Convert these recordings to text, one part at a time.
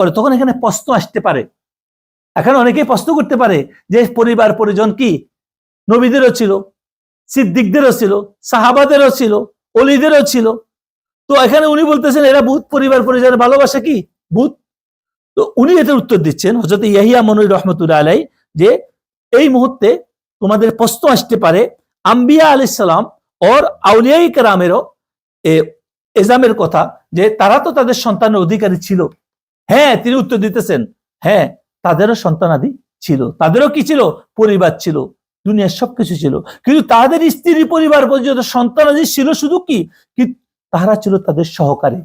করে তখন এখানে প্রশ্ন আসতে পারে। এখন অনেকেই প্রশ্ন করতে পারে যে পরিবার, পরিজন কি? নবীদেরও ছিল, সিদ্দিকদেরও ছিল, সাহাবাদেরও ছিল অলিদেরও ছিল। তো এখানে উনি বলতেছেন, এরা ভূত, পরিবার, পরিজনের ভালোবাসা কি? ভূত। তো উনি এটার উত্তর দিচ্ছেন হজরত ইয়াহিয়া মনুর রহমতুল্লাহ আলাই, যে এই মুহূর্তে তোমাদের প্রশ্ন আসতে পারে, আম্বিয়া আলাইসালাম ওর আউলিয়াই কেরামেরও এজামের কথা, যে তারা তো তাদের সন্তানের অধিকারী ছিল। হ্যাঁ তিনি উত্তর দিতেছেন। হ্যাঁ তাদেরও সন্তানাদি ছিল। তাদেরও কি ছিল? পরিবার ছিল। দুনিয়ার সবকিছু ছিল। কিন্তু তাদের স্ত্রী পরিবার পর্যন্ত সন্তানাদি ছিল শুধু কি? তারা ছিল তাদের সহকারী,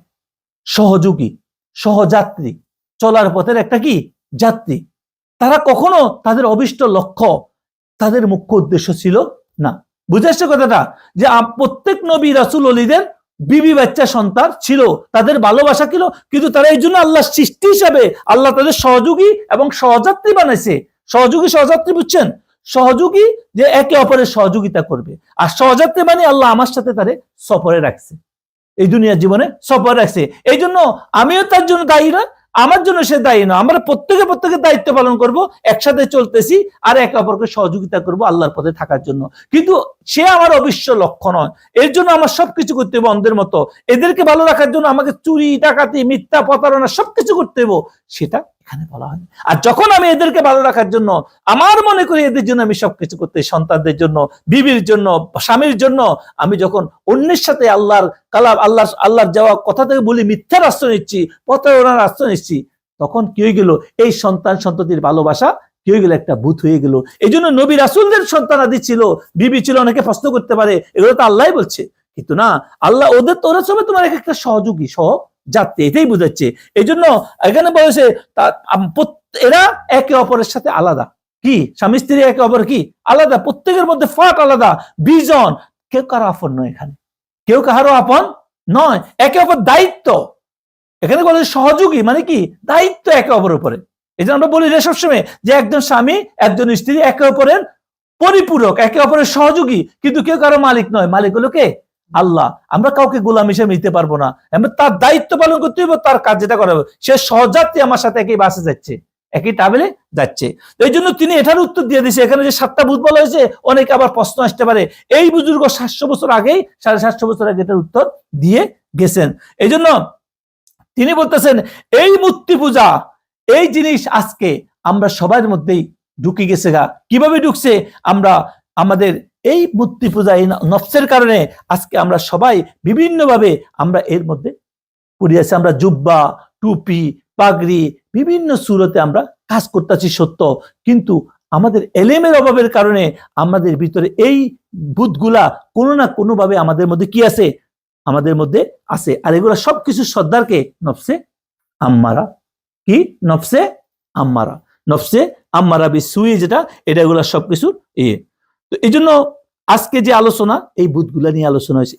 সহযোগী, সহযাত্রী। চলার পথের একটা কি? যাত্রী। তারা কখনো তাদের অবিষ্ট লক্ষ্য, তাদের মুখ্য উদ্দেশ্য ছিল না। বুঝে আসছে কথাটা? যে প্রত্যেক নবী রাসুল অলিদের বিবি বাচ্চা সন্তান ছিল, তাদের ভালোবাসা ছিল, কিন্তু তারা এই জন্য আল্লাহ সৃষ্টি হিসাবে আল্লাহ তাদের সহযোগী এবং সহযাত্রী বানাইছে। সহযোগী, সহযাত্রী বুঝছেন? সহযোগী যে একে অপরের সহযোগিতা করবে। আর সহযাত্রী মানে আল্লাহ আমার সাথে তারে সফরে রাখছে। এই দুনিয়ার জীবনে সফরে রাখছে। এই জন্য আমিও তার জন্য দায়ী না আমার জন্য সে দায়ী নয়। আমরা প্রত্যেকে প্রত্যেকে দায়িত্ব পালন করব, একসাথে চলতেছি, আর একে অপরকে সহযোগিতা করব আল্লাহর পথে থাকার জন্য। কিন্তু সে আমার অবিশ্ব লক্ষ্য নয়। এর জন্য আমার সবকিছু করতে হবে অন্ধের মতো। এদেরকে ভালো রাখার জন্য আমাকে চুরি, ডাকাতি, মিথ্যা প্রতারণা সবকিছু করতে হবে সেটা এখানে বলা হয় আর যখন আমি এদেরকে ভালো রাখার জন্য, আমার মনে করি এদের জন্য আমি সবকিছু করতে সন্তানদের জন্য, বিবির জন্য, স্বামীর জন্য, আমি যখন অন্যের সাথে আল্লাহর কালাম আল্লাহ আল্লাহর যাওয়া কথা থেকে বলি, মিথ্যার আশ্রয় নিচ্ছি, প্রতারণার আশ্রয় নিচ্ছি, তখন কি হয়ে গেল? এই সন্তান সন্ততির ভালোবাসা কি হয়ে গেল? একটা ভূত হয়ে গেল। এই জন্য নবী রাসুলদের সন্তান আদি ছিল, বিবি ছিল, অনেকে প্রশ্ন করতে পারে, এগুলো তো আল্লাহ বলছে। কিন্তু না, আল্লাহ ওদের তো ওরা তোমার এক একটা সহযোগী, সহ যাত্রী এটাই বুঝাচ্ছে। এই জন্য এখানে বলেছে এরা একে অপরের সাথে আলাদা। কি? স্বামী স্ত্রী একে অপর কি? আলাদা। প্রত্যেকের মধ্যে ফাট আলাদা। বিজন কেউ কারও আপন নয় এখানে। কেউ কাহারও আপন নয়। একে অপর দায়িত্ব। এখানে বলে সহযোগী মানে কি? দায়িত্ব একে অপরের উপরে। এই জন্য আমরা বলি যে সবসময় যে একজন স্বামী, একজন স্ত্রী একে অপরের পরিপূরক, একে অপরের সহযোগী। কিন্তু কেউ কারও মালিক নয়। মালিক হলো কে? আল্লাহ, আমরা কাউকে গোলাম হিসেবে নিতে পারব না। আমরা তার দায়িত্ব পালন করতে হবে তার কাজ যেটা করা সে সহযাত্রী আমার সাথে একই বাসে যাচ্ছে, একই ট্রাভেলে যাচ্ছে। এই জন্য তিনি এটার উত্তর দিয়ে দিয়েছে। এখানে যে সাতটা ভূত বলা হয়েছে, অনেকে আবার প্রশ্ন আসতে পারে, এই বুজুর্গ সাতশো বছর আগেই সাড়ে সাতশো বছর আগে এটার উত্তর দিয়ে গেছেন। এই জন্য তিনি বলতেছেন, এই মূর্তি পূজা, এই জিনিস আজকে আমরা সবার মধ্যেই ঢুকে গেছে গা। কীভাবে ঢুকছে? আমরা আমাদের এই মূর্তি পূজা এই নফসের কারণে আজকে আমরা সবাই বিভিন্নভাবে আমরা এর মধ্যে পড়িয়াছি আমরা জুব্বা, টুপি, পাগড়ি বিভিন্ন সুরতে আমরা কাজ করতেছি সত্য। কিন্তু আমাদের এলেমের অভাবের কারণে আমাদের ভিতরে এই ভূতগুলা কোনো না কোনো ভাবে আমাদের মধ্যে কি আছে? আমাদের মধ্যে আছে। আর এগুলো সবকিছু সর্দারকে নফসে আম্মারা। কি? নফসে আম্মারা। নফসে আম্মারা বি সুই যেটা, এটা এগুলো সবকিছুর ইয়ে। তো এই জন্য আজকে যে আলোচনা এই বুধগুলা নিয়ে আলোচনা হয়েছে